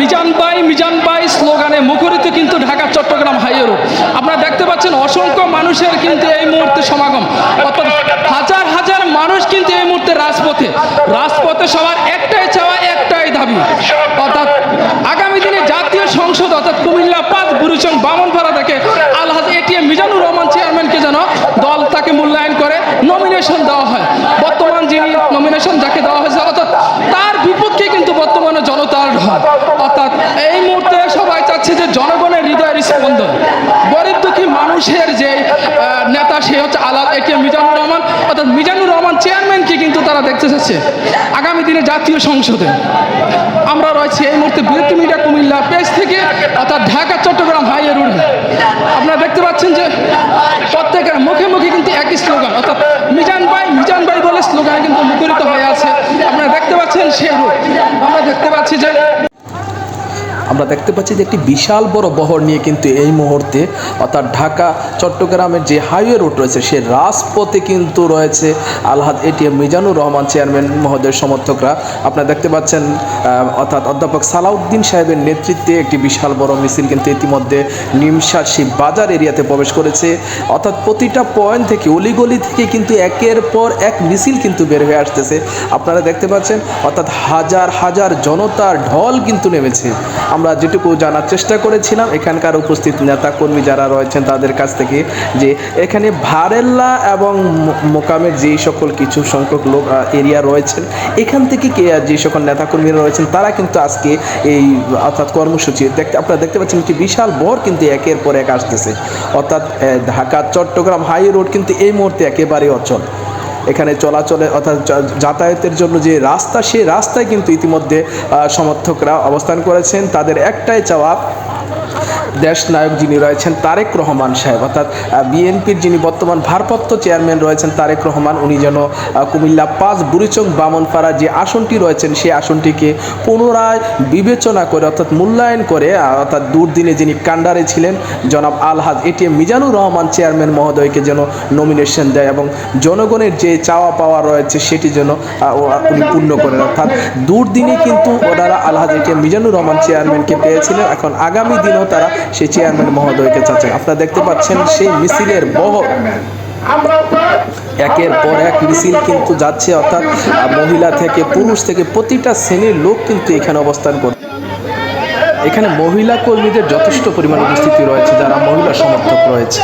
Mizan by Mizan by স্লোগানে মুখরিত কিন্তু ঢাকা, চট্টগ্রাম হাইওয়ে রোড। আপনারা দেখতে পাচ্ছেন অসংখ্য মানুষের কিন্তু এই মুহূর্তে সমাগম। অর্থাৎ হাজার হাজার মানুষ কিন্তু এই মুহূর্তে রাজপথে। রাজপথে সবার একটাই চাওয়া, একটাই দাবি। অর্থাৎ আগামী দিনে জাতীয় সংসদ, অর্থাৎ কুমিল্লা পাঁচ বুরুচং বামনপাড়া থেকে আলহাজ এটিএম মিজানুর রহমান চেয়ারম্যানকে যেন দল তাকে মূল্যায়ন করে নমিনেশন দেওয়া হয়। বর্তমান যিনি নমিনেশন যাকে দেওয়া হয়েছে, অর্থাৎ তার বিপক্ষে কিন্তু বর্তমানে জনতার ঢল। এই মুহূর্তে সবাই চাচ্ছে যে জনগণের হৃদয়ের স্পন্দন। গরিব দুঃখী মানুষের যে নেতা, সে হচ্ছে আলাদ এটিএম মিজানুর রহমান। অর্থাৎ মিজানুর রহমান চেয়ারম্যানকে কিন্তু তারা দেখতে চাচ্ছে আগামী দিনে জাতীয় সংসদে। আমরা রয়েছি এই মুহূর্তে বৃত্তি মিডিয়া কুমিল্লা পেজ থেকে, অর্থাৎ ঢাকা, চট্টগ্রাম হাইওয়ে রোডে। আপনারা দেখতে পাচ্ছেন যে প্রত্যেকের মুখে মুখে কিন্তু একই স্লোগান, অর্থাৎ মিজান ভাই মিজান ভাই বলে স্লোগান কিন্তু মুখরিত হয়ে আছে। আপনারা দেখতে পাচ্ছেন রূপ। আমরা দেখতে পাচ্ছি যে আমরা দেখতে পাচ্ছি যে একটি বিশাল বড় বহর নিয়ে কিন্তু এই মুহূর্তে, অর্থাৎ ঢাকা, চট্টগ্রামের যে হাইওয়ে রোড রয়েছে, সে রাজপথে কিন্তু রয়েছে আলহাদ এটিএম মিজানুর রহমান, চেয়ারম্যান মহোদয়ের সমর্থকরা। আপনারা দেখতে পাচ্ছেন অর্থাৎ অধ্যাপক সালাউদ্দিন সাহেবের নেতৃত্বে একটি বিশাল বড় মিছিল কিন্তু ইতিমধ্যে নিমশাসী বাজার এরিয়াতে প্রবেশ করেছে। অর্থাৎ প্রতিটা পয়েন্ট থেকে, অলিগলি থেকে কিন্তু একের পর এক মিছিল কিন্তু বের হয়ে আসতেছে। আপনারা দেখতে পাচ্ছেন, অর্থাৎ হাজার হাজার জনতার ঢল কিন্তু নেমেছে। আমরা যেটুকু জানার চেষ্টা করেছিলাম, এখানকার উপস্থিত নেতা কর্মী যারা রয়েছেন তাদের কাছ থেকে যে এখানে ভারেল্লা এবং মোকামের যেই সকল কিছু সংখ্যক লোক এরিয়া রয়েছেন, এখান থেকে কে যে সকল নেতাকর্মীরা রয়েছেন, তারা কিন্তু আজকে এই, অর্থাৎ কর্মসূচি দেখতে, আপনারা দেখতে পাচ্ছেন একটি বিশাল বর কিন্তু একের পর এক আসতেছে। অর্থাৎ ঢাকা চট্টগ্রাম হাই রোড কিন্তু এই মুহূর্তে একেবারেই অচল। এখানে চলাচলে অর্থাৎ যাতায়াতের জন্য যে রাস্তা সেই রাস্তায় কিন্তু ইতিমধ্যে সমর্থকরা অবস্থান করেছেন। তাদের একটাই চাওয়া দেশ নায়ক যিনি রয়েছেন তারেক রহমান সাহেব, অর্থাৎ বিএনপির যিনি বর্তমান ভারপ্রাপ্ত চেয়ারম্যান রয়েছেন তারেক রহমান, উনি যেন কুমিল্লা পাঁচ বুড়িচং বামনপাড়া যে আসনটি রয়েছেন, সেই আসনটিকে পুনরায় বিবেচনা করে, অর্থাৎ মূল্যায়ন করে অর্থাৎ দুর্দিনে যিনি কান্ডারে ছিলেন, জনাব আলহাজ এটিএম মিজানুর রহমান চেয়ারম্যান মহোদয়কে যেন নমিনেশন দেয় এবং জনগণের যে চাওয়া পাওয়া রয়েছে, সেটি যেন উনি পূর্ণ করেন। অর্থাৎ দুর্দিনে কিন্তু ওনারা আলহাজ এটিএম মিজানুর রহমান চেয়ারম্যানকে পেয়েছিলেন। এখন আগামী দিনেও তারা সেই চেয়ারম্যান মহোদয়কে চাচ্ছেন আপনারা দেখতে পাচ্ছেন সেই মিছিলের বহর একের পর এক মিছিল কিন্তু যাচ্ছে, অর্থাৎ মহিলা থেকে পুরুষ থেকে প্রতিটা শ্রেণির লোক কিন্তু এখানে অবস্থান করছে এখানে মহিলা কর্মীদের যথেষ্ট পরিমাণ উপস্থিতি রয়েছে, যারা মহিলা সমর্থক রয়েছে।